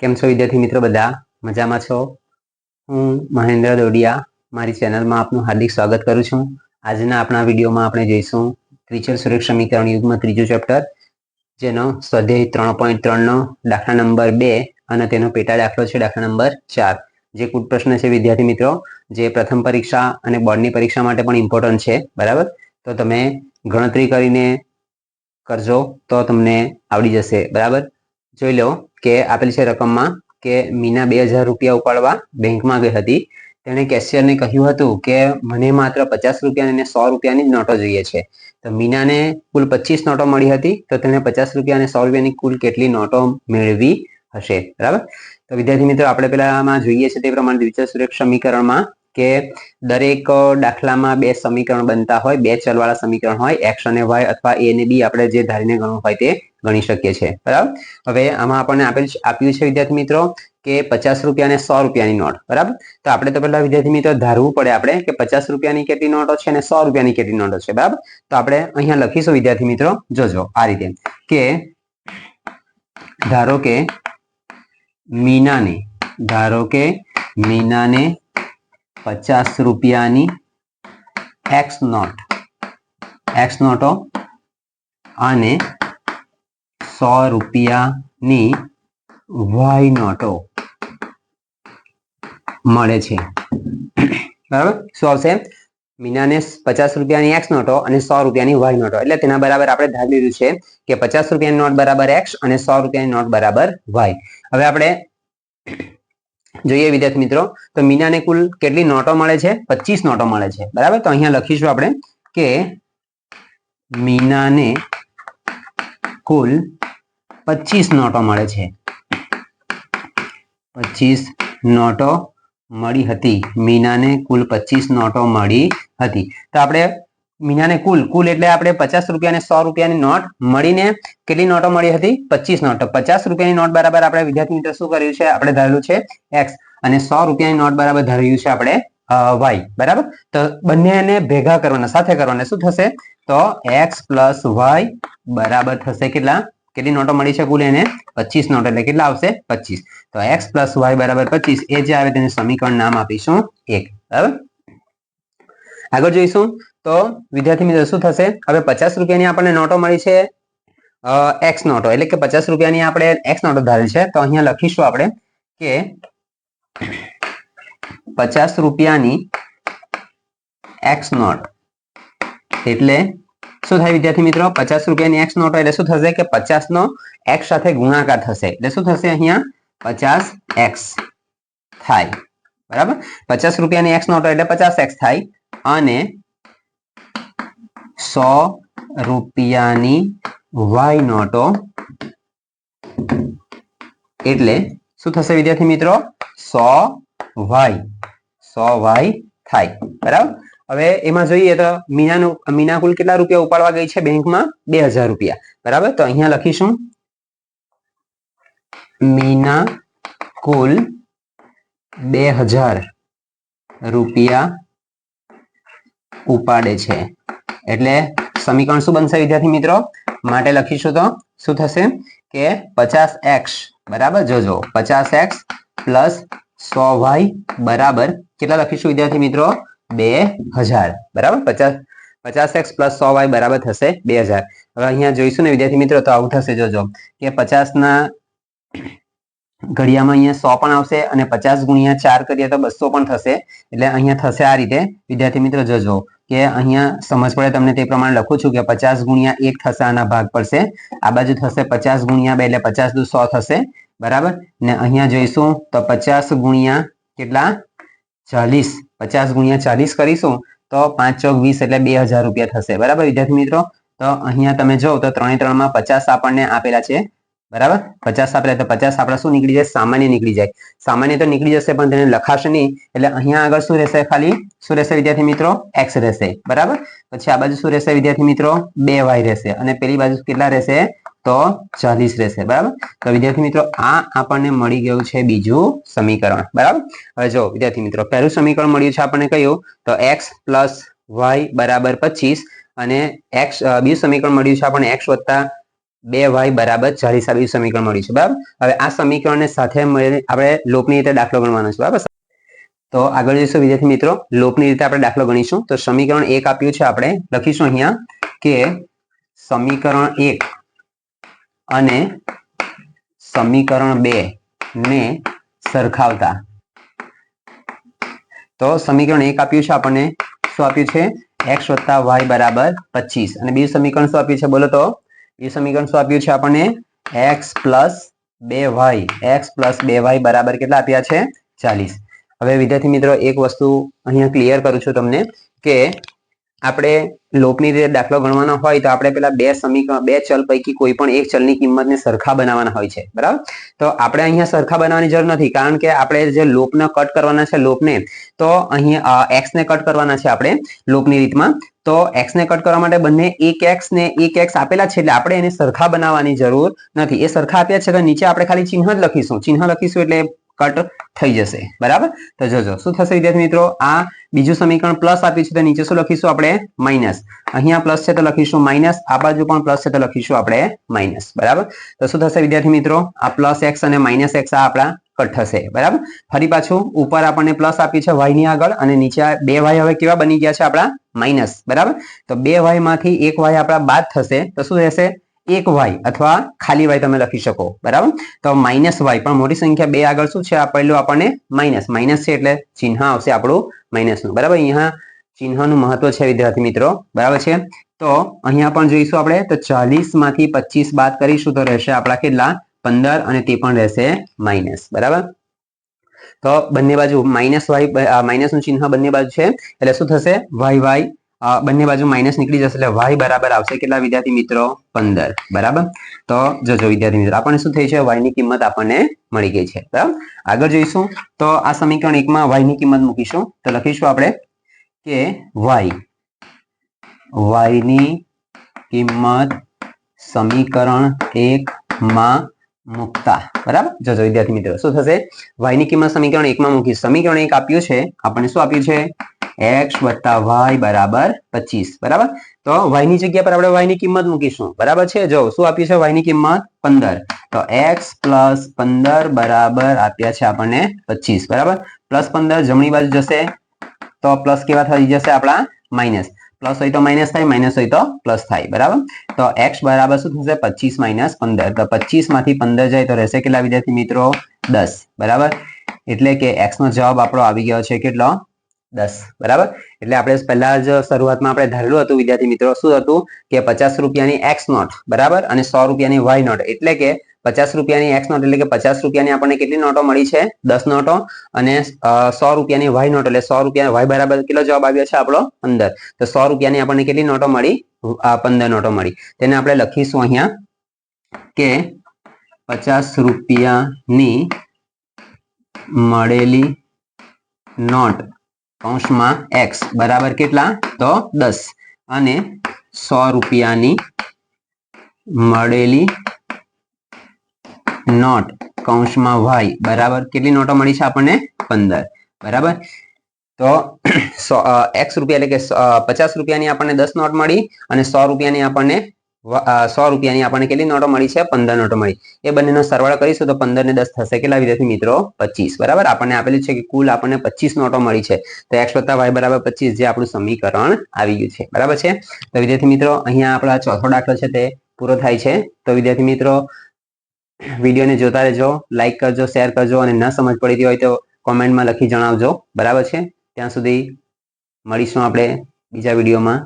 કેમ છો વિદ્યાર્થી મિત્રો બધા? મજામાં છો? હું મહેન્દ્ર દોડિયા, મારી ચેનલમાં આપનું હાર્દિક સ્વાગત કરું છું. આજના આપણા વિડીયોમાં આપણે જોઈશું ત્રિચલ સુરક્ષા સમીકરણ યુગમાં ત્રીજું ચેપ્ટર જેનો સ્વાધ્યાય ત્રણ પોઈન્ટ ત્રણનો દાખલા નંબર બે અને તેનો પેટા દાખલો છે દાખલા નંબર ચાર. જે કુટ પ્રશ્ન છે વિદ્યાર્થી મિત્રો, જે પ્રથમ પરીક્ષા અને બોર્ડની પરીક્ષા માટે પણ ઇમ્પોર્ટન્ટ છે, બરાબર? તો તમે ગણતરી કરીને કરજો તો તમને આવડી જશે, બરાબર? જોઈ લો કે આપેલી છે રકમમાં કે મીના બે હજાર રૂપિયા ઉપાડવા બેંકમાં ગઈ હતી. તેણે કેશિયરને કહ્યું હતું કે મને માત્ર પચાસ રૂપિયા અને સો રૂપિયાની નોટો જોઈએ છે. તો મીનાને કુલ પચીસ નોટો મળી હતી. તો તેણે પચાસ રૂપિયા અને સો રૂપિયાની કુલ કેટલી નોટો મેળવી હશે? બરાબર? તો વિદ્યાર્થી મિત્રો, આપણે પેલામાં જોઈએ છે તે પ્રમાણે દ્વિચલ સુરેખ સમીકરણમાં કે દરેક દાખલામાં બે સમીકરણ બનતા હોય, બે ચલવાળા સમીકરણ હોય, એક્સ અને વાય અથવા એ અને બી આપણે જે ધારીને ગણવું હોય તે ગણી શકીએ છીએ. બરાબર? હવે આમાં આપણને આપેલ આપ્યું છે, વિદ્યાર્થી મિત્રો, કે પચાસ રૂપિયા અને સો રૂપિયાની નોટ. બરાબર? તો આપણે તો પહેલા, વિદ્યાર્થી મિત્રો, ધારવું પડે આપણે કે પચાસ રૂપિયાની કેટલી નોટો છે અને સો રૂપિયાની કેટલી નોટો છે. બરાબર? તો આપણે અહીંયા લખીશું, વિદ્યાર્થી મિત્રો, જોજો, આ રીતે. કે ધારો કે મીનાને, ધારો કે મીનાને પચાસ રૂપિયાની એક્સ નોટ એક્સ નોટો અને સો રૂપિયાની વાય નોટો મળે છે. બરાબર? શું આવશે? મીનાને પચાસ રૂપિયાની એક્સ નોટો અને સો રૂપિયાની વાય નોટો એટલે તેના બરાબર આપણે ધારી લીધું છે કે પચાસ રૂપિયાની નોટ બરાબર એક્સ અને સો રૂપિયાની નોટ બરાબર વાય હવે આપણે જોઈએ વિદ્યાર્થી મિત્રો, તો મીનાને કુલ કેટલી નોટો મળે છે? પચીસ નોટો મળે છે. બરાબર? તો અહીંયા લખીશું આપણે કે મીનાને કુલ પચીસ નોટો મળે છે. પચીસ નોટો મળી હતી. મીનાને કુલ પચીસ નોટો મળી હતી. તો આપણે મીનાને કુલ કુલ એટલે આપણે પચાસ રૂપિયા સો રૂપિયાની નોટ મળીને કેટલી નોટો મળી હતી? પચીસ નોટો. પચાસ રૂપિયાની નોટ બરાબર આપણે વિદ્યાર્થી મિત્રો શું કર્યું છે? આપણે ધારેલું છે એક્સ. અને સો રૂપિયાની નોટ બરાબર ધાર્યું છે આપણે વાય. બરાબર? તો બંનેને ભેગા કરવાના, સાથે કરવાના. શું થશે? તો એક્સ પ્લસ વાય બરાબર થશે કેટલા? કેટલી નોટો મળી છે કુલ એને? પચીસ નોટ. એટલે કેટલા આવશે? પચીસ. તો એક્સ પ્લસ વાય બરાબર પચીસ. એ જે આવે તેને સમીકરણ નામ આપીશું એક. બરાબર? આગળ જોઈશું. તો વિદ્યાર્થી મિત્રો, શું થશે? હવે પચાસ રૂપિયાની આપણને નોટો મળી છે એક્સ નોટો. એટલે કે પચાસ રૂપિયાની આપણે એક્સ નોટો ધારેલ છે. તો અહીંયા લખીશું આપણે કે પચાસ રૂપિયાની એક્સ નોટ. એટલે શું થાય વિદ્યાર્થી મિત્રો? પચાસ રૂપિયાની એક્સ નોટો એટલે શું થશે કે પચાસ નો એક્સ સાથે ગુણાકાર થશે. એટલે શું થશે અહીંયા? પચાસ એક્સ થાય. બરાબર? પચાસ રૂપિયાની એક્સ નોટો એટલે પચાસ એક્સ થાય. અને સો રૂપિયાની વાય નોટો. એટલે શું થશે વિદ્યાર્થી મિત્રો? સો વાય. સો વાય થાય. બરાબર? હવે એમાં જોઈએ તો મીનાનું મીના કુલ કેટલા રૂપિયા ઉપાડવા ગઈ છે બેંકમાં? બે હજાર રૂપિયા. બરાબર? તો અહીંયા લખીશું. મીના કુલ બે હજાર રૂપિયા ઉપાડે છે. એટલે સમીકરણ શું બનશે વિદ્યાર્થી મિત્રો? માટે લખીશું તો શું થશે કે પચાસ એક્સ બરાબર જોજો. પચાસ એક્સ પ્લસ સો વાય બરાબર કેટલા લખીશું વિદ્યાર્થી મિત્રો? બે હજાર. બરાબર? પચાસ પચાસ એક્સ પ્લસ સો વાય બરાબર થશે બે હજાર. હવે અહીંયા જોઈશું ને વિદ્યાર્થી મિત્રો તો આવું થશે. જોજો કે પચાસ ના ઘડિયામાં અહીંયા સો પણ આવશે અને પચાસ ગુણ્યા ચાર કરીએ તો બસો પણ થશે. એટલે અહીંયા થશે આ રીતે. વિદ્યાર્થી મિત્રો, જોજો કે અહીંયા સમજ પડે, તમને તે પ્રમાણે લખું છું કે પચાસ ગુણ્યા એક થશે, આના ભાગ પડશે. આ બાજુ થશે પચાસ ગુણ્યા બે, એટલે પચાસ દુ સો થશે. બરાબર? ને અહીંયા જોઈશું તો પચાસ ગુણ્યા કેટલા? ચાલીસ. પચાસ ગુણ્યા ચાલીસ કરીશું તો પાંચ ચોક વીસ, એટલે બે હજાર રૂપિયા થશે. બરાબર વિદ્યાર્થી મિત્રો? તો અહીંયા તમે જો તો ત્રણે ત્રણમાં પચાસ આપણને આપેલા છે. બરાબર? પચાસ આપેલા તો પચાસ આપણે શું નીકળી જાય? સામાન્ય નીકળી જાય. સામાન્ય તો નીકળી જશે, પણ તેને લખાશે નહીં. એટલે અહીંયા આગળ શું રહેશે ખાલી? શું રહેશે વિદ્યાર્થી મિત્રો? એક્સ રહેશે. બરાબર? પછી આ બાજુ શું રહેશે વિદ્યાર્થી મિત્રો? બે વાય રહેશે. અને પેલી બાજુ કેટલા રહેશે? તો ચાલીસ રહેશે. બરાબર? તો વિદ્યાર્થી મિત્રો, આ આપણને મળી ગયું છે બીજું સમીકરણ. બરાબર? હવે જો, વિદ્યાર્થી મિત્રો, પહેલું સમીકરણ મળ્યું છે આપણને કયું? તો એક્સ પ્લસ વાય બરાબર પચીસ. અને એક્સ બીજું સમીકરણ મળ્યું છે આપણને એક્સ વત્તા બે વાય બરાબર ચાલીસ આ બીજું સમીકરણ મળ્યું છે, બરાબર? હવે આ સમીકરણને સાથે મળીને આપણે લોપની રીતે દાખલો ગણવાનો છે, બરાબર? તો આગળ જઈશું વિદ્યાર્થી મિત્રો, લોપની રીતે આપણે દાખલો ગણીશું. તો સમીકરણ એક આપ્યું છે આપણે, લખીશું અહીંયા કે સમીકરણ એક અને સમીકરણ બે ને સરખાવતા. તો સમીકરણ એક આપ્યું છે આપણને, શું આપ્યું છે? એક્સ વત્તા વાય બરાબર પચીસ. અને બીજું સમીકરણ શું આપ્યું છે? બોલો તો. એ સમીકરણ શું આપ્યું છે આપણને? એક્સ પ્લસ બે વાય એક્સ પ્લસ બે વાય બરાબર કેટલા આપ્યા છે? ચાલીસ. હવે વિદ્યાર્થી મિત્રો, એક વસ્તુ અહીંયા ક્લિયર કરું છું તમને કે આપણે લોપની રીતે દાખલો ગણવાનો હોય તો આપણે પેલા બે સમીકરણ, બે ચલ પૈકી કોઈ પણ એક ચલની કિંમતને સરખા બનાવવાના હોય છે. બરાબર? તો આપણે અહીંયા સરખા બનાવવાની જરૂર નથી કારણ કે આપણે જે લોપને કટ કરવાના છે લોપને તો અહીંયા એક્સ ને કટ કરવાના છે આપણે લોપની રીતમાં. તો એક્સ ને કટ કરવા માટે બંને એક એક્સ ને એક એક્સ આપેલા છે એટલે આપણે એને સરખા બનાવવાની જરૂર નથી. એ સરખા આપ્યા છે તો નીચે આપણે ખાલી ચિહ્ન જ લખીશું. ચિહ્ન લખીશું એટલે કટ થઈ જશે. બરાબર? તો જોજો. શું થશે વિદ્યાર્થી મિત્રો? આ બીજું સમીકરણ પ્લસ આપ્યું છે તો નીચે શું લખીશું આપણે? માઇનસ અહીંયા પ્લસ છે તો લખીશું માઇનસ આ બાજુ પણ પ્લસ છે તો લખીશું આપણે માઇનસ બરાબર? તો શું થશે વિદ્યાર્થી મિત્રો? આ પ્લસ એક્સ અને માઇનસ એક્સ આ આપણા થશે. બરાબર? ફરી પાછું ઉપર આપણને પ્લસ આપ્યું છે વાયની આગળ અને નીચે બે વાય હવે કેવા બની ગયા છે આપણા? માઇનસ બરાબર? તો બે વાયમાંથી એક વાય આપણા બાદ થશે. તો શું રહેશે? એક વાય અથવા ખાલી વાય તમે લખી શકો. બરાબર? તો માઇનસ વાય પણ મોટી સંખ્યા બે આગળ શું છે? પહેલું આપણને માઇનસ માઇનસ છે એટલે ચિહ્ન આવશે આપણું માઇનસનું બરાબર? અહીંયા ચિહ્નનું મહત્વ છે વિદ્યાર્થી મિત્રો. બરાબર છે? તો અહીંયા પણ જોઈશું આપણે. તો ચાલીસમાંથી પચીસ બાદ કરીશું તો રહેશે આપણા કેટલા? પંદર અને તે પણ રહેશે માઇનસ બરાબર? તો બંને બાજુ માઇનસ વાય માઇનસનું ચિહ્ન બંને બાજુ છે, એટલે શું થશે? વાય વાય બંને બાજુ માઇનસ નીકળી જશે, એટલે વાય બરાબર આવશે. કેટલા વિદ્યાર્થી મિત્રો? પંદર, બરાબર? તો જોજો વિદ્યાર્થી મિત્રો, આપણને શું થઈ છે? વાયની કિંમત આપણને મળી ગઈ છે, બરાબર? આગળ જોઈશું. તો આ સમીકરણ એકમાં વાયની કિંમત મૂકીશું. તો લખીશું આપણે કે વાય વાયની કિંમત સમીકરણ એક માં મૂકતા. બરાબર? જોજો વિદ્યાર્થી મિત્રો, શું થશે? y ની કિંમત સમીકરણ એકમાં મૂકી સમીકરણ એક આપ્યું છે. આપણને શું આપ્યું છે? એક્સ y બરાબર પચીસ. બરાબર? તો y ની જગ્યા પર આપણે વાયની કિંમત મૂકીશું. બરાબર છે? જો, શું આપ્યું છે? y ની કિંમત પંદર. તો એક્સ પ્લસ પંદર બરાબર આપ્યા છે આપણને પચીસ. બરાબર? પ્લસ પંદર જમણી બાજુ જશે. તો પ્લસ કેવા થઈ જશે? આપણા માઇનસ પ્લસ હોય તો માઇનસ થાય માઇનસ હોય તો પ્લસ થાય, બરાબર? તો એક્સ બરાબર શું થશે? પચીસ માઇનસ પંદર. તો પચીસમાંથી પંદર જાય તો રહેશે કેટલા વિદ્યાર્થી મિત્રો? દસ. બરાબર? એટલે કે એક્સ નો જવાબ આપણો આવી ગયો છે કેટલો? દસ. બરાબર? એટલે આપણે પહેલા જ શરૂઆતમાં આપણે ધારેલું હતું વિદ્યાર્થી મિત્રો, શું હતું? કે પચાસ રૂપિયાની એક્સ નોટ. બરાબર? અને સો રૂપિયાની વાય નોટ. એટલે કે પચાસ રૂપિયાની એક્સ નોટ એટલે કે પચાસ રૂપિયાની આપણને કેટલી નોટો મળી છે? દસ નોટો અને સો રૂપિયાની વાય નોટ એટલે સો રૂપિયા વાય બરાબર કેટલો જવાબ આવ્યો છે આપણો? પંદર. તો સો રૂપિયાની આપણને કેટલી નોટો મળી? પંદર નોટો મળી. તેને આપણે લખીશું અહીંયા કે પચાસ રૂપિયાની મળેલી નોટ કૌંસમાં એક્સ બરાબર કેટલા? તો દસ. અને સો રૂપિયાની મળેલી નોટ કૌંસમાં વાય બરાબર કેટલી નોટો મળી છે આપણને? પંદર. બરાબર? તો સો એક્સ રૂપિયા એટલે કે પચાસ રૂપિયાની આપણને દસ નોટ મળી અને સો રૂપિયાની આપણને સો રૂપિયાની આપણને કેટલી નોટો મળી છે? પંદર નોટો મળી. એ બંનેનો સરવાળો કરીશું તો પંદર ને દસ થશે. કેટલા વિદ્યાર્થી મિત્રો? પચીસ. બરાબર? આપણને આપેલું છે કે કુલ આપણને પચીસ નોટો મળી છે. તો એક્સ વત્તા વાય બરાબર પચીસ જે આપણું સમીકરણ આવી ગયું છે. બરાબર છે? તો વિદ્યાર્થી મિત્રો, અહીંયા આપણા ચોથો દાખલો છે તે પૂરો થાય છે. તો વિદ્યાર્થી મિત્રો વિડીયોને જોતા રહેજો લાઇક કરજો શેર કરજો અને ન સમજ પડી હોય તો કોમેન્ટમાં લખી જણાવજો. બરાબર છે? ત્યાં સુધી મળીશું આપણે બીજા વિડીયોમાં.